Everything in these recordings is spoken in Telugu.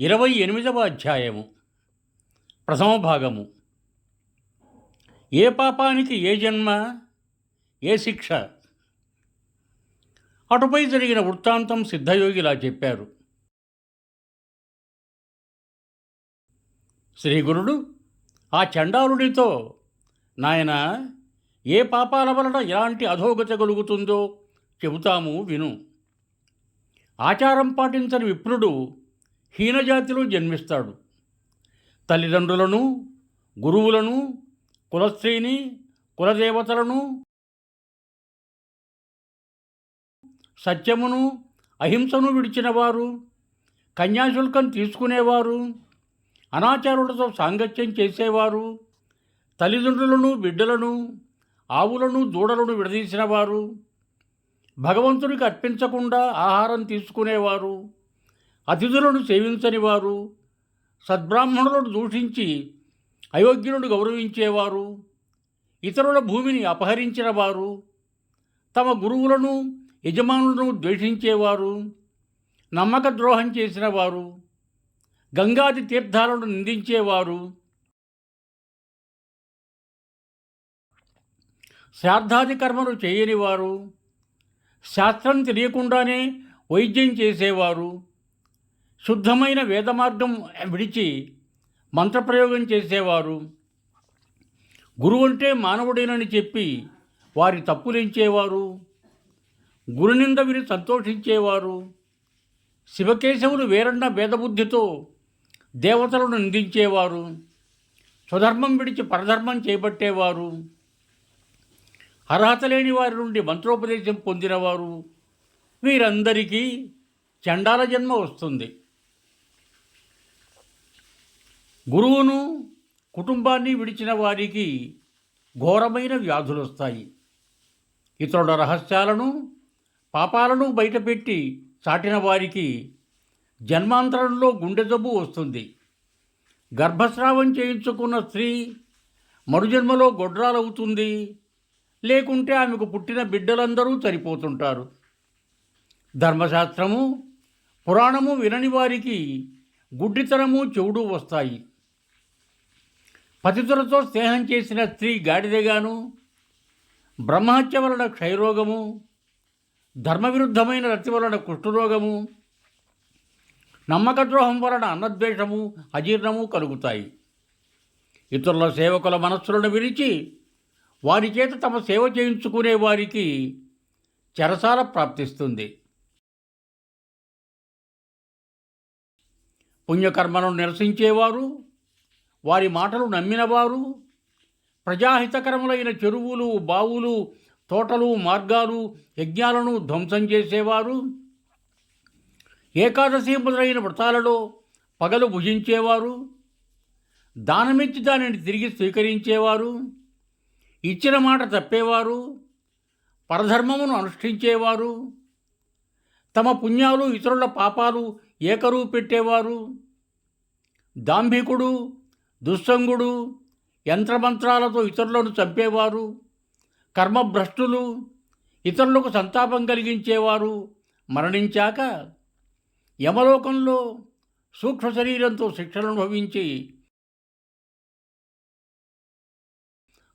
ఇరవై ఎనిమిదవ అధ్యాయము. ప్రథమ భాగము. ఏ పాపానికి ఏ జన్మ ఏ శిక్ష? అటుపై జరిగిన వృత్తాంతం సిద్ధయోగిలా చెప్పారు. శ్రీగురుడు ఆ చండాలుడితో నాయన ఏ పాపాల వలన ఎలాంటి అధోగతి కలుగుతుందో చెబుతాము విను. ఆచారం పాటించని విప్రుడు హీనజాతిలో జన్మిస్తాడు. తల్లిదండ్రులను గురువులను కులస్త్రీని కులదేవతలను సత్యమును అహింసను విడిచినవారు కన్యాశుల్కం తీసుకునేవారు అనాచారులతో సాంగత్యం చేసేవారు తల్లిదండ్రులను బిడ్డలను ఆవులను దూడలను విడదీసినవారు భగవంతునికి అర్పించకుండా ఆహారం తీసుకునేవారు అతిథులను సేవించని వారు సద్బ్రాహ్మణులను దూషించి అయోగ్యులను గౌరవించేవారు ఇతరుల భూమిని అపహరించిన వారు తమ గురువులను యజమానులను ద్వేషించేవారు నమ్మక ద్రోహం చేసిన వారు గంగాది తీర్థాలను నిందించేవారు శ్రాద్ధాది కర్మలు చేయనివారు శాస్త్రం తెలియకుండానే వైద్యం చేసేవారు శుద్ధమైన వేదమార్గం విడిచి మంత్రప్రయోగం చేసేవారు. గురువు అంటే మానవుడేనని చెప్పి వారి తప్పులించేవారు. గురునింద విని సంతోషించేవారు. శివకేశవులు వేరన్న భేదబుద్ధితో దేవతలను నిందించేవారు. స్వధర్మం విడిచి పరధర్మం చేపట్టేవారు. అర్హత లేని వారి నుండి మంత్రోపదేశం పొందినవారు. వీరందరికీ చండాల జన్మ వస్తుంది. గురువును కుటుంబాన్ని విడిచిన వారికి ఘోరమైన వ్యాధులు వస్తాయి. ఇతరుల రహస్యాలను పాపాలను బయటపెట్టి చాటిన వారికి జన్మాంతరంలో గుండె జబ్బు వస్తుంది. గర్భస్రావం చేయించుకున్న స్త్రీ మరుజన్మలో గొడ్రాలవుతుంది. లేకుంటే ఆమెకు పుట్టిన బిడ్డలందరూ చనిపోతుంటారు. ధర్మశాస్త్రము పురాణము వినని వారికి గుడ్డితనము చెవుడు వస్తాయి. పతితులతో స్నేహం చేసిన స్త్రీ గాడిదగాను బ్రహ్మహత్య వలన క్షయరోగము ధర్మవిరుద్ధమైన రతి వలన కుష్ఠరోగము నమ్మకద్రోహం వలన అన్నద్వేషము అజీర్ణము కలుగుతాయి. ఇతరుల సేవకుల మనస్సులను విరిచి వారి చేత తమ సేవ చేయించుకునే వారికి చెరసాల ప్రాప్తిస్తుంది. పుణ్యకర్మను నిరసించేవారు వారి మాటలు నమ్మినవారు ప్రజాహితకరములైన చెరువులు బావులు తోటలు మార్గాలు యజ్ఞాలను ధ్వంసం చేసేవారు ఏకాదశి మొదలైన వ్రతాలలో పగలు భుజించేవారు దానమిచ్చి దానిని తిరిగి స్వీకరించేవారు ఇచ్చిన మాట తప్పేవారు పరధర్మమును అనుష్ఠించేవారు తమ పుణ్యాలు ఇతరుల పాపాలు ఏకరువు పెట్టేవారు దాంభికుడు దుస్సంగుడు యంత్రమంత్రాలతో ఇతరులను చంపేవారు కర్మభ్రష్టులు ఇతరులకు సంతాపం కలిగించేవారు మరణించాక యమలోకంలో సూక్ష్మ శరీరంతో శిక్షలను అనుభవించి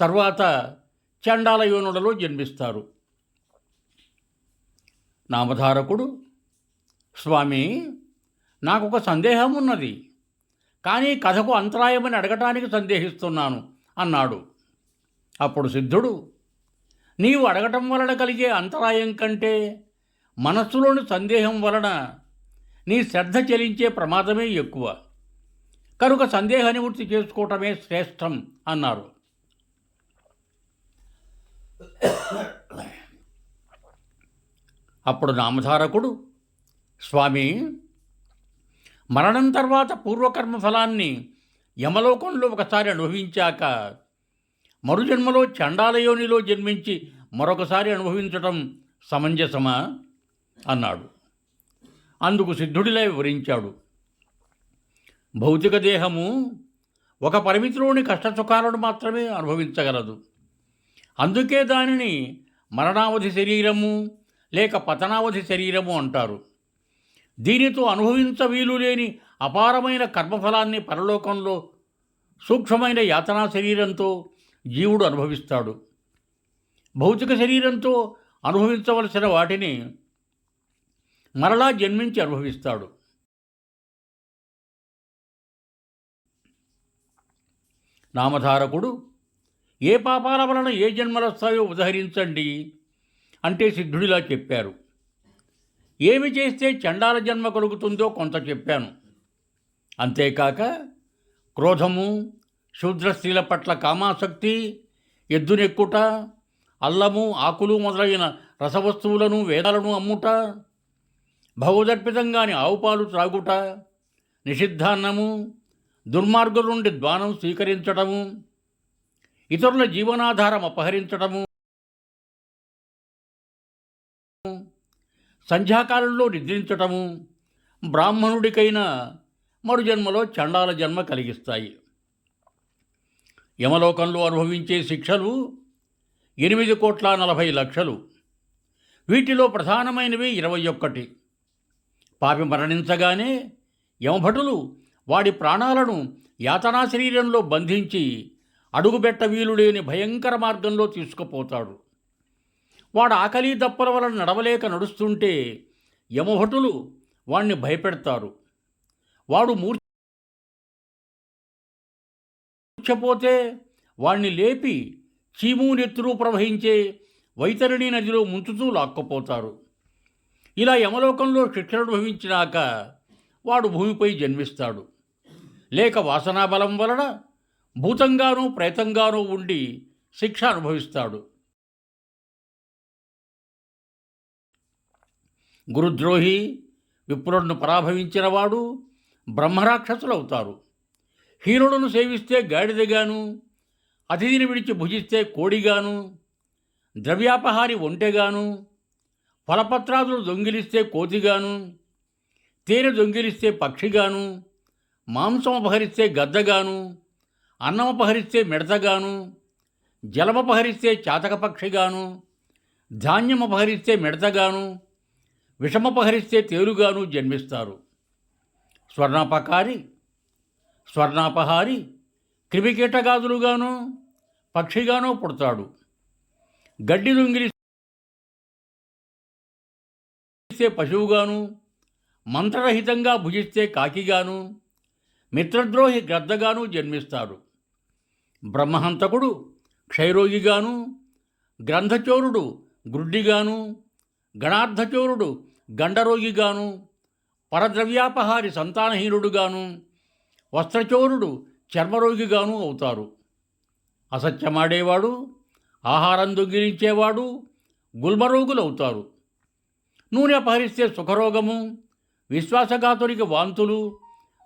తర్వాత చండాల యోనులలో జన్మిస్తారు. నామధారకుడు స్వామి నాకు ఒక సందేహం ఉన్నది కానీ కథకు అంతరాయమని అడగటానికి సందేహిస్తున్నాను అన్నాడు. అప్పుడు సిద్ధుడు నీవు అడగటం వలన కలిగే అంతరాయం కంటే మనస్సులోని సందేహం వలన నీ శ్రద్ధ చెలించే ప్రమాదమే ఎక్కువ. కనుక సందేహ నివృత్తి చేసుకోవటమే శ్రేష్టం అన్నారు. అప్పుడు నామధారకుడు స్వామి మరణం తర్వాత పూర్వకర్మ ఫలాన్ని యమలోకంలో ఒకసారి అనుభవించాక మరుజన్మలో చండాలయోనిలో జన్మించి మరొకసారి అనుభవించటం సమంజసమా? అన్నాడు. అందుకు సిద్ధుడిలా వివరించాడు. భౌతిక దేహము ఒక పరిమితిలోని కష్టసుఖాలను మాత్రమే అనుభవించగలదు. అందుకే దానిని మరణావధి శరీరము లేక పతనావధి శరీరము అంటారు. దీనితో అనుభవించవీలు లేని అపారమైన కర్మఫలాన్ని పరలోకంలో సూక్ష్మమైన యాతనా శరీరంతో జీవుడు అనుభవిస్తాడు. భౌతిక శరీరంతో అనుభవించవలసిన వాటిని మరలా జన్మించి అనుభవిస్తాడు. నామధారకుడు ఏ పాపాల వలన ఏ జన్మలొస్తాయో ఉదహరించండి అంటే సిద్ధుడిలా చెప్పారు. ఏమి చేస్తే చండాల జన్మ కలుగుతుందో కొంత చెప్పాను. అంతేకాక క్రోధము శూద్ర స్త్రీల పట్ల కామాసక్తి ఎద్దునెక్కుట అల్లము ఆకులు మొదలైన రసవస్తువులను వేదాలను అమ్ముట భగవదర్పితంగాని ఆవుపాలు త్రాగుట నిషిద్ధాన్నము దుర్మార్గుల నుండి ద్వానం స్వీకరించటము ఇతరుల జీవనాధారం అపహరించటము సంధ్యాకాలంలో నిద్రించటము బ్రాహ్మణుడికైనా మరు జన్మలో చండాల జన్మ కలిగిస్తాయి. యమలోకంలో అనుభవించే శిక్షలు ఎనిమిది కోట్ల నలభై లక్షలు. వీటిలో ప్రధానమైనవి ఇరవై ఒక్కటి. పాపి మరణించగానే యమభటులు వాడి ప్రాణాలను యాతనా శరీరంలో బంధించి అడుగుబెట్ట వీలులేని భయంకర మార్గంలో తీసుకుపోతాడు. వాడు ఆకలి దప్పల వలన నడవలేక నడుస్తుంటే యమభటులు వాణ్ణి భయపెడతారు. వాడు మూర్ఛపోతే వాణ్ణి లేపి చీము నెత్తురు ప్రవహించే వైతరిణి నదిలో ముంచుతూ లాక్కపోతారు. ఇలా యమలోకంలో శిక్షణ అనుభవించినాక వాడు భూమిపై జన్మిస్తాడు. లేక వాసనా బలం వలన భూతంగానూ ప్రేతంగానూ ఉండి శిక్ష అనుభవిస్తాడు. గురుద్రోహి విప్రులను పరాభవించినవాడు బ్రహ్మరాక్షసులు బ్రహ్మరాక్షసులవుతారు. హీనులను సేవిస్తే గాడిదగాను అతిథిని విడిచి భుజిస్తే కోడిగాను ద్రవ్యాపహారి ఒంటెగాను ఫలపత్రాదులు దొంగిలిస్తే కోతిగాను తేనె దొంగిలిస్తే పక్షిగాను మాంసం అపహరిస్తే గద్దగాను అన్నం అపహరిస్తే మిడతగాను జలమపహరిస్తే చాతక పక్షిగాను ధాన్యం అపహరిస్తే మిడతగాను విషమపహరిస్తే తేలుగాను జన్మిస్తారు. స్వర్ణాపకారి స్వర్ణాపహారి క్రిమికీటగాదులుగాను పక్షిగానో పుడతాడు. గడ్డి దొంగిలిస్తే పశువుగాను మంత్రరహితంగా భుజిస్తే కాకిగాను మిత్రద్రోహి గ్రద్దగాను జన్మిస్తాడు బ్రహ్మహంతకుడు క్షయరోగిగాను గ్రంథచోరుడు గ్రుడ్డిగాను గణార్ధచోరుడు గండరోగిగాను పరద్రవ్యాపహారి సంతానహీనుడుగాను వస్త్రచోరుడు చర్మరోగిగాను అవుతారు. అసత్యమాడేవాడు ఆహారం దొంగిలించేవాడు గుల్మరోగులవుతారు. నూనె అపహరిస్తే సుఖరోగము విశ్వాసఘాతునికి వాంతులు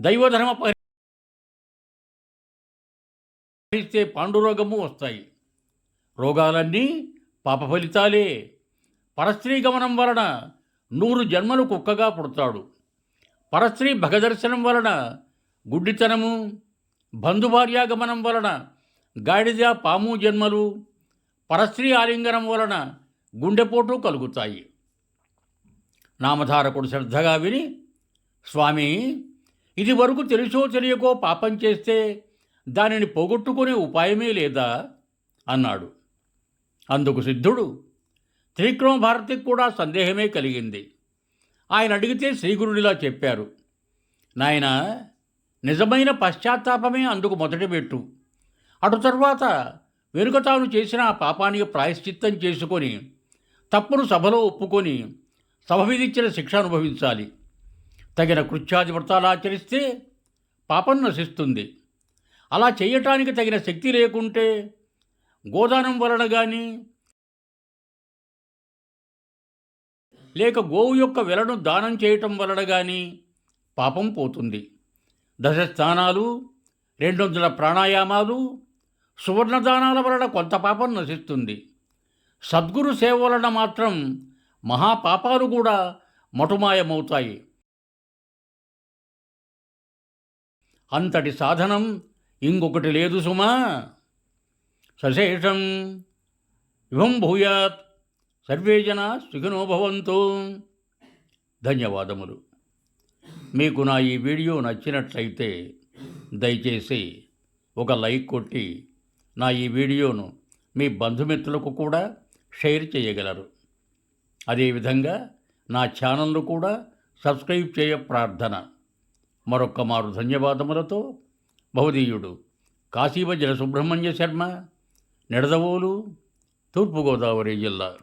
దైవధర్మ అపహరిస్తే పాండురోగము వస్తాయి. రోగాలన్నీ పాప ఫలితాలే. పరస్త్రీ గమనం వలన నూరు జన్మలు కుక్కగా పుడతాడు. పరస్త్రీ భగదర్శనం వలన గుడ్డితనము బంధుభార్యాగమనం వలన గాడిద పాము జన్మలు పరస్త్రీ ఆలింగనం వలన గుండెపోటు కలుగుతాయి. నామధారకుడు శ్రద్ధగా విని స్వామి ఇది వరకు తెలుసో తెలియకో పాపం చేస్తే దానిని పోగొట్టుకునే ఉపాయమే లేదా? అన్నాడు. అందుకు సిద్ధుడు త్రివిక్రమ భారతికి కూడా సందేహమే కలిగింది. ఆయన అడిగితే శ్రీగురుడిలా చెప్పారు. నాయన నిజమైన పశ్చాత్తాపమే అందుకు మొదటి పెట్టు అటు తర్వాత వెనుక తాను చేసిన ఆ పాపానికి ప్రాయశ్చిత్తం చేసుకొని తప్పును సభలో ఒప్పుకొని సభ విధించిన శిక్ష అనుభవించాలి. తగిన కృత్యాది వ్రతాలు ఆచరిస్తే పాపం నశిస్తుంది. అలా చేయటానికి తగిన శక్తి లేకుంటే గోదానం వలన కానీ లేక గోవు యొక్క వెలను దానం చేయటం వలన కానీ పాపం పోతుంది. దశ స్థానాలు రెండు వందల ప్రాణాయామాలు సువర్ణదానాల వలన కొంత పాపం నశిస్తుంది. సద్గురు సేవ వలన మాత్రం మహాపాపాలు కూడా మటుమాయమవుతాయి. అంతటి సాధనం ఇంకొకటి లేదు సుమా. సశేషం. ఇవం భూయాత్. సర్వే జన ధన్యవాదములు. మీకు నా ఈ వీడియో నచ్చినట్లయితే దయచేసి ఒక లైక్ కొట్టి నా ఈ వీడియోను మీ బంధుమిత్రులకు కూడా షేర్ చేయగలరు. అదేవిధంగా నా ఛానల్ను కూడా సబ్స్క్రైబ్ చేయ ప్రార్థన. మరొక్క మారు ధన్యవాదములతో బహుదీయుడు కాశీవజ్ర సుబ్రహ్మణ్య శర్మ నిడదవోలు తూర్పుగోదావరి జిల్లా.